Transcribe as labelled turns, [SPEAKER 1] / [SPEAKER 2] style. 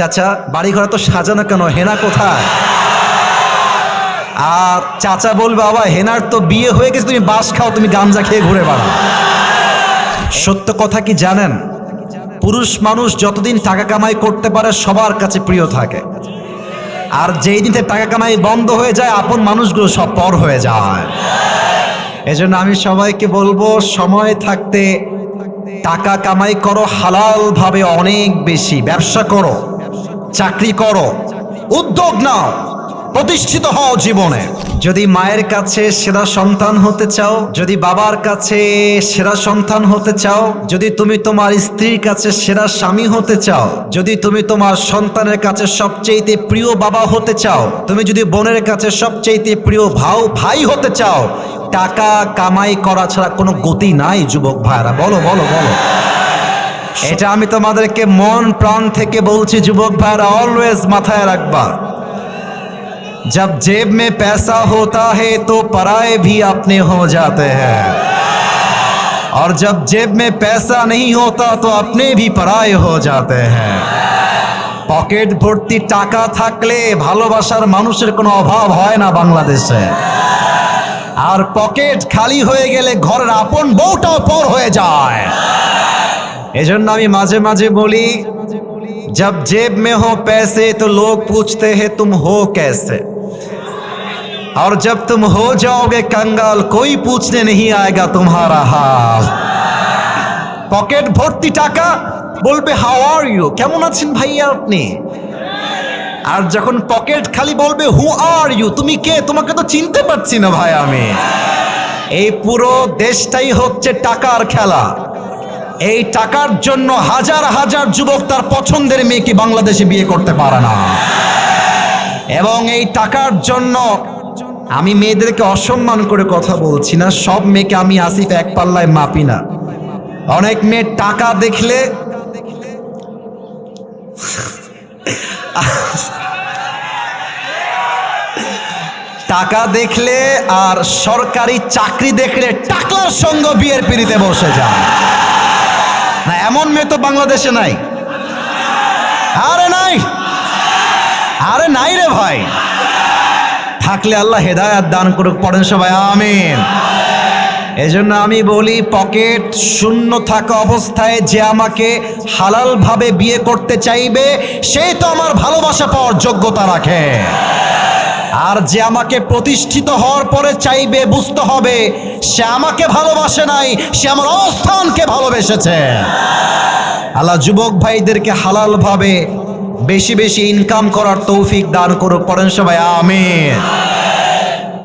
[SPEAKER 1] চাচা বাড়ি ঘরে তো সাজানো কেন? হেনা কোথায়? আর চাচা বলবে বাবা, হেনার তো বিয়ে হয়ে গেছে, তুমি বাস খাও, তুমি গাঞ্জা খেয়ে ঘুরে বেড়াও। সত্য কথা কি জানেন? পুরুষ মানুষ যতদিন টাকা কামাই করতে পারে, সবার কাছে প্রিয় থাকে। আর যেই দিন টাকা কামাই বন্ধ হয়ে যায়, আপন মানুষগুলো সব পর হয়ে যায়। এজন্য আমি সবাইকে বলব, সময় থাকতে টাকা কামাই করো, হালাল ভাবে অনেক বেশি। ব্যবসা করো। চাকরি করো, উদ্যোগ নাও, প্রতিষ্ঠিত হও জীবনে। যদি মায়ের কাছে সেরা সন্তান হতে চাও, যদি বাবার কাছে সেরা সন্তান হতে চাও, যদি তুমি তোমার স্ত্রীর কাছে সেরা স্বামী হতে চাও, যদি তুমি তোমার সন্তানের কাছে সবচেয়ে প্রিয় বাবা হতে চাও, তুমি যদি বোনের কাছে সবচেয়ে প্রিয় ভাও, ভাই হতে চাও, টাকা কামাই করা ছাড়া কোনো গতি নাই, যুবক ভাইরা বলো বলো বলো। এটা আমি তোমাদেরকে মন প্রাণ থেকে বলছি যুবক ভাইরা অলওয়েজ মাথায় রাখবা जब जेब में पैसा होता है तो पराए भी अपने हो जाते हैं और जब जेब में पैसा नहीं होता तो अपने भी पराए हो जाते हैं পকেট ভর্তি টাকা থাকলে ভালোবাসার মানুষের কোনো অভাব হয় না বাংলাদেশে আর পকেট খালি হয়ে গেলে ঘরের আপন বউটাও পর হয়ে যায় এজন্য আমি মাঝে মাঝে বলি जब जेब में हो पैसे तो लोग पूछते हैं तुम हो कैसे और जब तुम हो जाओगे कंगाल कोई पूछने नहीं आएगा तुम्हारा हाल পকেট ভর্তি টাকা বলবে হাউ আর ইউ কেমন আছেন ভাইয়া আপনি আর যখন পকেট খালি বলবে হু আর ইউ তুমি কে তোমাকে তো চিনতে পারছি না ভাই আমি এই পুরো দেশটাই হচ্ছে টাকার খেলা এই টাকার জন্য হাজার হাজার যুবক তার পছন্দের মেয়েকে বাংলাদেশে বিয়ে করতে পারে না। এবং এই টাকার জন্য আমি মেয়েদেরকে অসম্মান করে কথা বলছি না, সব মেয়েকে আমি আসিফ এক পাল্লায় মাপি না। অনেক মেয়ে টাকা দেখলে টাকা দেখলে আর সরকারি চাকরি দেখলে টাকার সঙ্গ বিয়ের পিড়িতে বসে যায়। এমন মেয়ে তো বাংলাদেশে নাই। আরে নাই। আরে নাই রে ভাই। থাকলে আল্লাহ হেদায়াত দান করুক, পড়েন সবাই, আমিন। এজন্য আমি বলি, পকেট শূন্য থাকা অবস্থায় যে আমাকে হালালভাবে বিয়ে করতে চাইবে সেই তো আমার ভালোবাসা পাওয়ার যোগ্যতা রাখে। আর যে আমাকে প্রতিষ্ঠিত হওয়ার পরে চাইবে, বুঝতে হবে, সে আমাকে ভালোবাসে নাই, সে আমার অবস্থানকে ভালোবেসেছে। আল্লাহ যুবক ভাইদেরকে হালালভাবে বেশি বেশি ইনকাম করার তৌফিক দান করুক, পড়েন সবাই, আমিন।